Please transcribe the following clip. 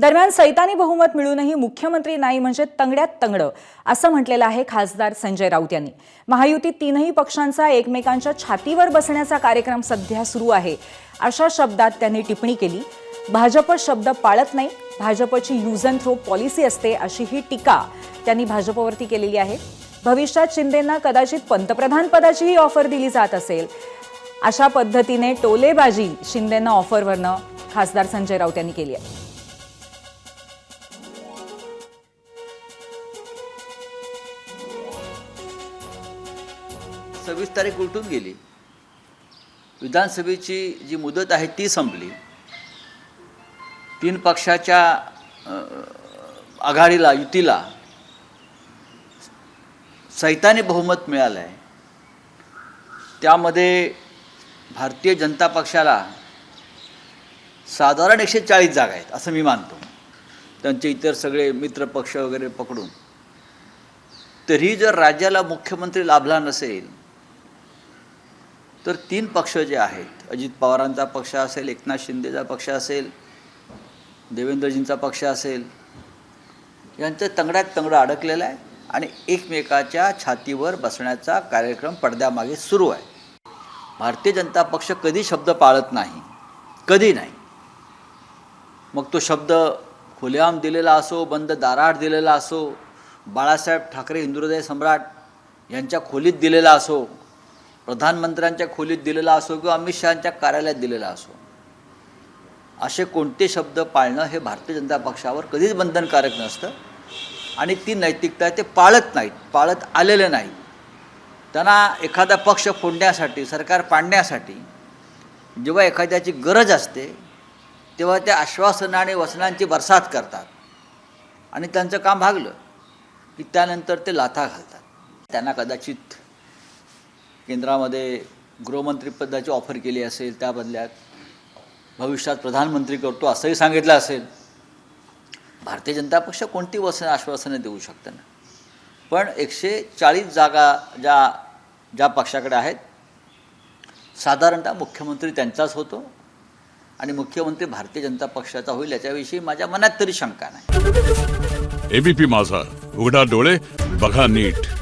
दरम्यान सैतानी बहुमत मिळूनही मुख्यमंत्री नाही म्हणजे तंगड्यात तंगडं असं म्हटलेलं आहे खासदार संजय राऊत यांनी. महायुतीत तीनही पक्षांचा एकमेकांच्या छातीवर बसण्याचा कार्यक्रम सध्या सुरू आहे अशा शब्दात त्यांनी टिप्पणी केली. भाजप शब्द पाळत नाही भाजपची यूज अँड थ्रो पॉलिसी असते अशी ही टीका त्यांनी भाजपवरती केलेली आहे. भविष्यात शिंदेंना कदाचित पंतप्रधान पदाचीही ऑफर दिली जात असेल. अशा पद्धतीने टोलेबाजी शिंदेंना ऑफरवरनं खासदार संजय राऊत यांनी केली आहे. सव्वीस तारीख उलटून गेली. विधानसभेची जी मुदत आहे ती संपली. तीन पक्षाच्या आघाडीला युतीला सैतानी बहुमत मिळालं आहे त्यामध्ये भारतीय जनता पक्षाला साधारण एकशे चाळीस जागा आहेत असं मी मानतो. त्यांचे इतर सगळे मित्र पक्ष वगैरे पकडून. तरी जर राज्याला मुख्यमंत्री लाभला नसेल तर तीन पक्ष जे आहेत अजित पवारांचा पक्ष असेल एकनाथ शिंदेचा पक्ष असेल देवेंद्रजींचा पक्ष असेल यांचं तंगड्यात तंगडं अडकलेलं आहे आणि एकमेकाच्या छातीवर बसण्याचा कार्यक्रम पडद्यामागे सुरू आहे. भारतीय जनता पक्ष कधी शब्द पाळत नाही कधी नाही. मग तो शब्द खुलेआम दिलेला असो बंद दाराआड दिलेला असो बाळासाहेब ठाकरे हिंदुहृदय सम्राट यांच्या खोलीत दिलेला असो प्रधानमंत्र्यांच्या खोलीत दिलेला असो किंवा अमित शहाच्या कार्यालयात दिलेला असो असे कोणते शब्द पाळणं हे भारतीय जनता पक्षावर कधीच बंधनकारक नसतं. आणि ती नैतिकता ते पाळत नाहीत पाळत आलेले नाही त्यांना एखादा पक्ष फोडण्यासाठी सरकार पाडण्यासाठी जेव्हा एखाद्याची गरज असते तेव्हा ते आश्वासनं आणि वचनांची बरसात करतात. आणि त्यांचं काम भागलं की त्यानंतर ते लाथा घालतात. त्यांना कदाचित केंद्रामध्ये गृहमंत्रीपदाची ऑफर केली असेल त्या बदल्यात भविष्यात प्रधानमंत्री करतो असंही सांगितलं असेल. भारतीय जनता पक्ष कोणती वचन आश्वासनं देऊ शकतं ना? पण एकशे चाळीस जागा ज्या ज्या पक्षाकडे आहेत साधारणतः मुख्यमंत्री त्यांचाच होतो आणि मुख्यमंत्री भारतीय जनता पक्षाचा होईल याच्याविषयी माझ्या मनात तरी शंका नाही. एबीपी माझा. उघडा डोळे बघा नीट.